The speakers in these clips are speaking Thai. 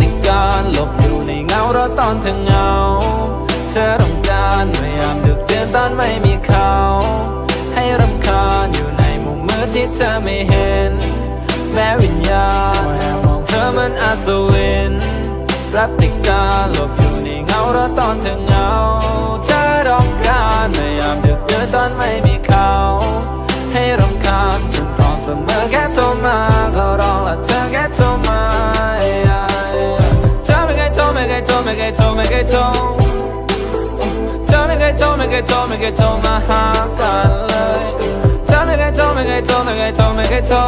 ติการหลบอยู่ในเงาเรถตอนเธอเหงา เธอต้องการพยายามดึกเตือนตอนไม่มีเขา ให้รำคาญอยู่ในมุมมืดที่เธอไม่เห็น แม้วิญญาณแอบมองเธอเหมันอัศวินรัตติการหลบอยู่ในเงาเรถตอนเธอเหงา เธอต้องการพยายามดึกเตือนตอนไม่มีเขา ให้รำคาญฉันพร้อมเสมอแค่โทร ไม่เคยโทรไม่เคยโทรไม่เคยโทรเธอไม่เคยโทรไม่เคยโทรไม่เคยโทรมาหากันเลยเธอไม่เคยโทรไม่เคยโทรไม่เคยโทรไม่เคยโทร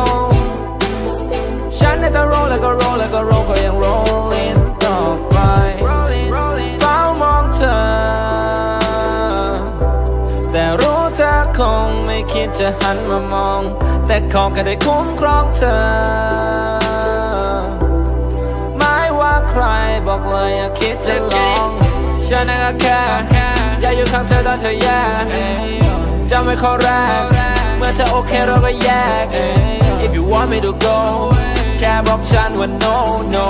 ฉันได้แต่รอแล้วก็รอแล้วก็รอก็ยัง rolling ต่อไปเฝ้ามองเธอ แต่รู้เธอคงไม่คิดจะหันมามอง แต่ขอแค่ได้คุ้มครองเธอ อกเลยอย่าคิดจะลองฉันนั้นก็แค่อยากอยู่ข้างเธอตอนเธอแย่จำไว้ข้อแรกเมื่อเธอโอเคเราก็แยก If you want me to go แค่บอกฉันว่า no no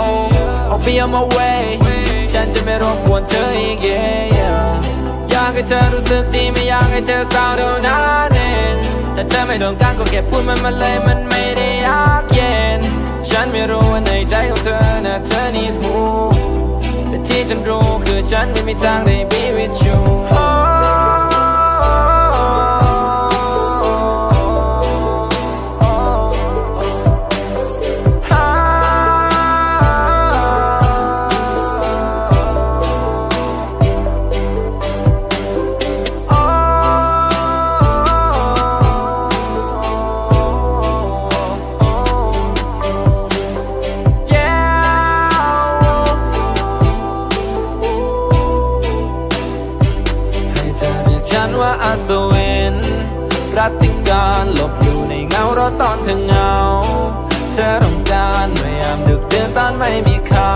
I'll be on my way ฉันจะไม่รบกวนเธออีกอยากให้เธอรู้สึกดีไม่อยากให้เธอเศร้าเท่านั้นเองถ้าเธอไม่ต้องการก็แค่พูดมันมาเลยมันไม่ได้ยากเย็น ฉันไม่รู้ว่าในใจของเธอนะเธอนี่หู ที่ฉันรู้คือฉันไม่มีทางได้ be with you สเวนรัตติการหลบอยู่ในเงารถตอนเธอเงา เธอรำคาญพยายามดึกเดือนตอนไม่มีเขา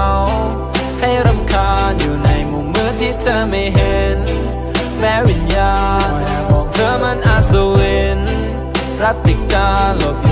ให้รำคาญอยู่ในมุมมืดที่เธอไม่เห็น แม้วิญญาณแอบมองเธอมันอัศวินรัติการหลบอยู่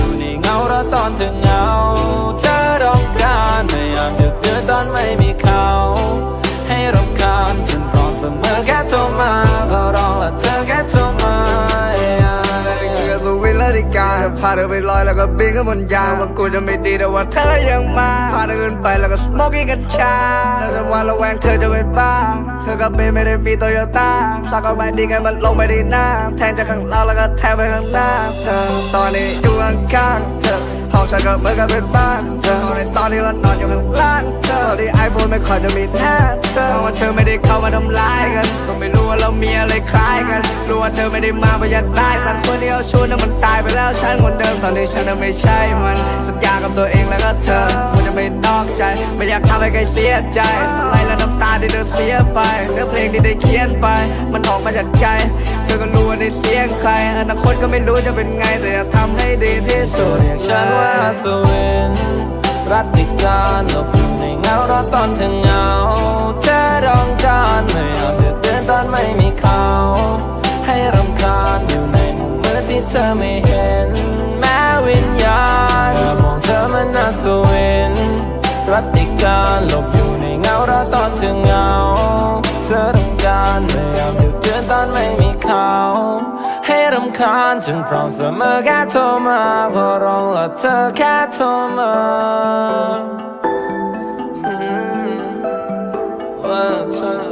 เธอไปลอยแล้วก็บินขึ้นบนยานว่ากูจะไม่ดีแต่ว่าเธอยังมาพาเธอขึ้นไปแล้วก็สโมกิ้งกัญชาเธอจะวันระแวงเธอจะเป็นบ้า เธอกับเบนไม่ได้มีโตโยต้าสักก็ไม่ดีไงมันลงไปดีหน้า แทงจากข้างล่างแล้วก็แทงไปข้างหน้า เธอตอนนี้อยู่ข้างๆเธอห้องฉันก็เหมือนกับเป็นบ้านเธอในตอนที่เรานอนอยู่ข้างล่างเธอที่ไอโฟนไม่ค่อยจะมีหน้เธอว่าเธอไม่ได้เข้ามาทำร้ายกัน ม่รู้ว่าเรามีอะไรคล้ายกันรู้ว่าเธอไม่ได้มาเพราะอยากได้กันคนที่เอาชวนนั้นมันตายไปแล้วฉันคนเดิมตอนนี้ฉันน่ะไม่ใช่มันสัญญากับตัวเองแล้วก็เธอว่าจะไม่นอกใจไม่อยากทำให้ใครเสียใจอะไรและน้ำตาที่เธอเสียไปเนื้อเพลงที่ได้เขียนไป มันออกมาจากใจ เธอก็รู้ว่าในเสียงใครอนาคตก็ไม่รู้จะเป็นไงแต่อยากทำให้ดีที่สุดฉันว่าอัศวินรัตติการหลบในเงารถตอนเธอเหงาเธอต้องการไม่า เธอไม่เห็น แม้วิญญาณมองเธอมันน่าสวินรัติการหลบอยู่ในเงาเราตอนเธอเงา เธอต้องการไม่ยากอยู่เดือนตอนไม่มีเขาให้รำคาญจึงพร้อมเสมอแค่โทรมาก็ร้องละเธอแค่โทรมาว่าเธอ